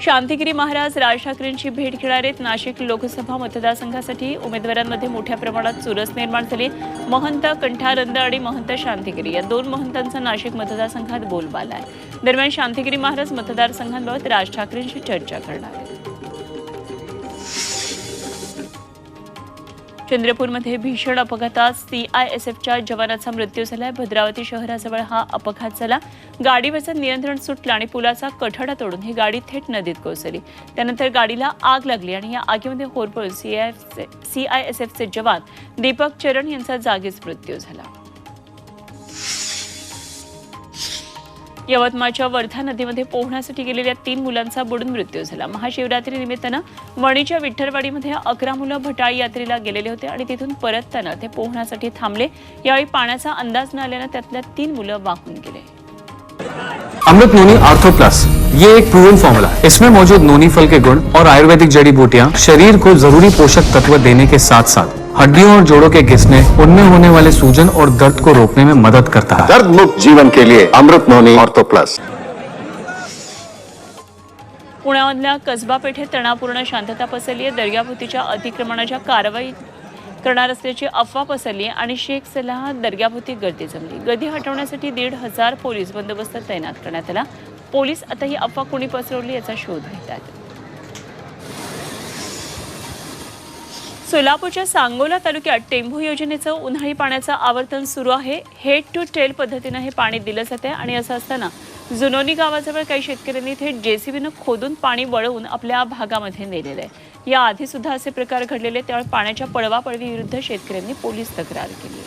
शांतिगिरी महाराज राज ठाकरेंची भेट घेणार आहेत. नाशिक लोकसभा मतदारसंघासाठी उमेदवारांमध्ये मोठ्या प्रमाणात चुरस निर्माण झाली. महंत कंठारंद आणि महंत शांतिगिरी या दोन महंतांचा नाशिक मतदारसंघात बोलबाला आहे. दरम्यान शांतिगिरी महाराज मतदारसंघांबाबत राज ठाकरेंशी चर्चा करणार आहेत. चंद्रपूरमध्ये भीषण अपघातात सीआयएसएफच्या जवानाचा मृत्यू झालाय. भद्रावती शहराजवळ हा अपघात झाला. गाडीवरचं नियंत्रण सुटलं आणि पुलाचा कठडा तोडून ही गाडी थेट नदीत कोसळली. त्यानंतर गाडीला आग लागली आणि या आगीमध्ये होरपळून सीआयएसएफचे जवान दीपक चरण यांचा जागीच मृत्यू झाला. यवतमाळच्या वर्धा नदीमध्ये पोहण्यासाठी गेलेल्या तीन मुलांचा बुडून मृत्यू झाला. महाशिवरात्री निमित्तानं वणीच्या विठ्ठलवाडीमध्ये अकरा मुलं भटाळी यात्रेला गेलेले होते आणि तिथून परतताना ते पोहण्यासाठी थांबले. यावेळी पाण्याचा अंदाज न आल्यानं त्यातल्या तीन मुलं वाहून गेले. Amrit Noni ortho plus. ये एक प्रूवन फॉर्मूला इसमें मौजूद नोनी फल के गुण और आयुर्वेदिक जड़ी बूटियाँ शरीर को जरूरी पोषक तत्व देने के साथ साथ हड्डियों और जोड़ों के घिसने उनमें होने वाले सूजन और दर्द को रोकने में मदद करता है। दर्द मुक्त जीवन के लिए अमृत नोनी ऑर्थो प्लस। पुण्यामधल्या कसबा पेठेत तणावपूर्ण शांतता पसरली आहे. दर्गाभोवतीच्या अतिक्रमणाच्या कारवाई करणार असल्याची अफवा पसरली आहे आणि शेख सलाह दर्गाभोवती गर्दी जमली. गर्दी हटवण्यासाठी दीड हजार पोलीस बंदोबस्त तैनात करण्यात आला. पोलीस आता ही अफवा कोणी पसरवली याचा शोध घेत सोलापूरच्या सांगोला तालुक्यात टेंभू योजनेचं उन्हाळी पाण्याचं आवर्तन सुरू आहे. हेड टू टेल पद्धतीनं हे पाणी दिलं जाते आणि असं असताना जुनोनी गावाजवळ काही शेतकऱ्यांनी थेट जेसीबीनं खोदून पाणी वळवून आपल्या भागामध्ये नेलेलं आहे. याआधी सुद्धा असे प्रकार घडलेले त्यामुळे पाण्याच्या पळवापळवी विरुद्ध शेतकऱ्यांनी पोलीस तक्रार केली.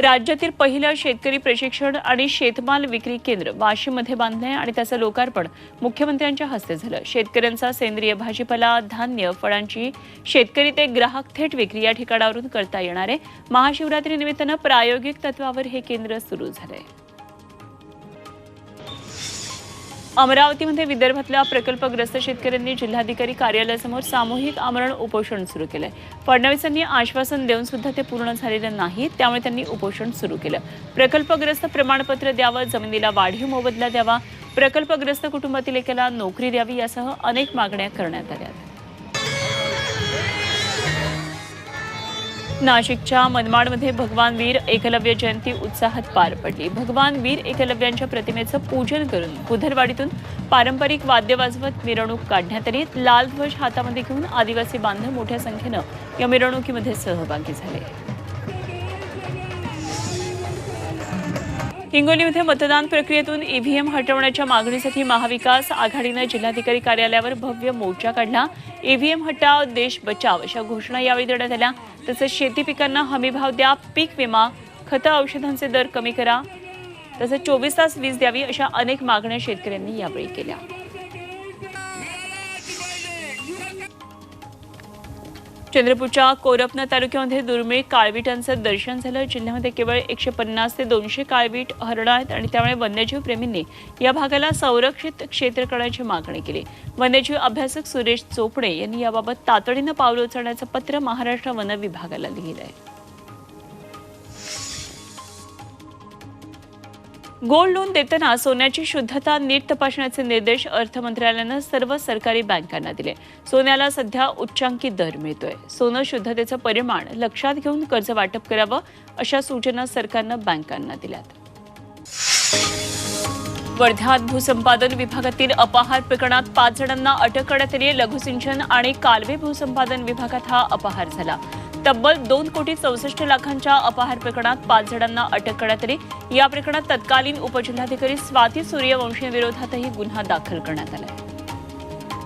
राज्यातील पहिलं शेतकरी प्रशिक्षण आणि शेतमाल विक्री केंद्र वाशीमध्ये बांधलंय आहे आणि त्याचं लोकार्पण मुख्यमंत्र्यांच्या हस्ते झालं. शेतकऱ्यांचा सेंद्रिय भाजीपाला धान्य फळांची शेतकरी ते ग्राहक थेट विक्री या ठिकाणावरून करता येणार आहे. महाशिवरात्री निमित्तानं प्रायोगिक तत्वावर हे केंद्र सुरू झालंय. अमरावतीमध्ये विदर्भातल्या प्रकल्पग्रस्त शेतकऱ्यांनी जिल्हाधिकारी कार्यालयासमोर सामूहिक आमरण उपोषण सुरू केलंय. फडणवीसांनी आश्वासन देऊन सुद्धा ते पूर्ण झालेलं नाही त्यामुळे त्यांनी उपोषण सुरू केलं. प्रकल्पग्रस्त प्रमाणपत्र द्यावं जमिनीला वाढीव मोबदला द्यावा प्रकल्पग्रस्त कुटुंबातील एकाला नोकरी द्यावी यासह अनेक मागण्या करण्यात आल्या नाशिकच्या मनमाडमध्ये भगवान वीर एकलव्य जयंती उत्साहात पार पडली. भगवान वीर एकलव्यांच्या प्रतिमेचं पूजन करून बुधरवाडीतून पारंपरिक वाद्य वाजवत मिरवणूक काढण्यात आली. लाल ध्वज हातामध्ये घेऊन आदिवासी बांधव मोठ्या संख्येनं या मिरवणुकीमध्ये सहभागी झाले. हिंगोलीमध्ये मतदान प्रक्रियेतून ईव्हीएम हटवण्याच्या मागणीसाठी महाविकास आघाडीनं जिल्हाधिकारी कार्यालयावर भव्य मोर्चा काढला. ईव्हीएम हटाव देश बचाव अशा घोषणा यावेळी देण्यात आल्या. तसंच शेती पिकांना हमीभाव द्या पीक विमा खतं औषधांचे दर कमी करा. तसंच चोवीस तास वीज द्यावी अशा अनेक मागण्या शेतकऱ्यांनी यावेळी केल्या. चंद्रपूरच्या कोरपना तालुक्यामध्ये दुर्मिळ काळवीटांचं दर्शन झालं. जिल्ह्यामध्ये केवळ एकशे पन्नास ते दोनशे काळवीट हरणं आहेत आणि त्यामुळे वन्यजीव प्रेमींनी या भागाला संरक्षित क्षेत्र करण्याची मागणी केली. वन्यजीव अभ्यासक सुरेश चोपडे यांनी याबाबत तातडीनं पावलं उचलण्याचं पत्र महाराष्ट्र वन विभागाला लिहिलं आहे गोल्ड लोन देताना सोन्याची शुद्धता नीट तपासण्याचे निर्देश अर्थ मंत्रालयानं सर्व सरकारी बँकांना दिले. सोन्याला सध्या उच्चांकी दर मिळतोय. सोनं शुद्धतेचं परिमाण लक्षात घेऊन कर्ज वाटप करावं अशा सूचना सरकारनं बँकांना दिल्यात. वर्ध्यात भूसंपादन विभागातील अपहार प्रकरणात पाच जणांना अटक करण्यात आली. लघुसिंचन आणि कालवे भूसंपादन विभागात हा अपहार झाला. तब्बल दोन कोटी चौसष्ट लाखांच्या अपहार प्रकरणात पाच जणांना अटक करण्यात आली. या प्रकरणात तत्कालीन उपजिल्हाधिकारी स्वाती सूर्यवंशी विरोधातही गुन्हा दाखल करण्यात आला आहे.